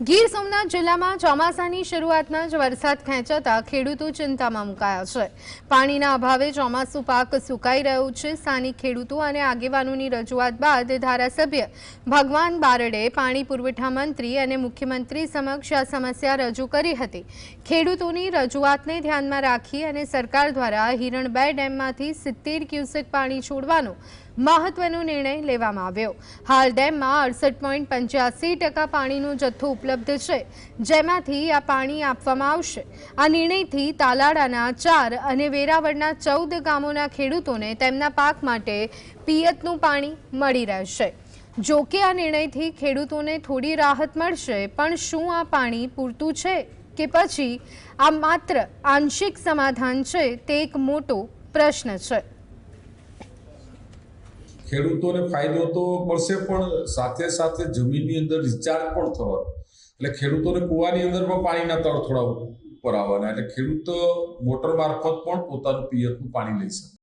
ગીર સોમનાથ જિલ્લામાં ચોમાસાની શરૂઆતમાં જ વરસાદ ખેંચાતા ખેડૂતો ચિંતામાં મુકાયા છે. પાણીના અભાવે ચોમાસું પાક સુકાઈ રહ્યો છે. સ્થાનિક ખેડૂતો અને આગેવાનોની રજૂઆત બાદ ધારાસભ્ય ભગવાન બારડે પાણી પુરવઠા મંત્રી અને મુખ્યમંત્રી સમક્ષ આ સમસ્યા રજૂ કરી હતી. ખેડૂતોની રજૂઆતને ધ્યાનમાં રાખી અને સરકાર દ્વારા હિરણ બે ડેમમાંથી સિત્તેર ક્યુસેક પાણી છોડવાનો મહત્વનો નિર્ણય લેવામાં આવ્યો. હાલ ડેમમાં અડસઠ પોઈન્ટ પંચ્યાસી ટકા પાણીનો જથ્થો ઉપલબ્ધ છે. જેમાંથી આ પાણી આપવામાં આવશે. આ નિર્ણયથી તાલાડાના ચાર અને વેરાવળના ચૌદ ગામોના ખેડૂતોને તેમના પાક માટે પિયતનું પાણી મળી રહેશે. જો કે આ નિર્ણયથી ખેડૂતોને થોડી રાહત મળશે, પણ શું આ પાણી પૂરતું છે કે પછી આ માત્ર આંશિક સમાધાન છે તે એક મોટો પ્રશ્ન છે. ખેડૂતોને ફાયદો તો મળશે, પણ સાથે સાથે જમીનની અંદર રિચાર્જ પણ થવાનો. એટલે ખેડૂતોને કૂવાની અંદર પણ પાણીના તળ થોડા ઉપર આવવાના. એટલે ખેડૂત મોટર મારફત પણ પોતાનું પિયતનું પાણી લઈ શકે.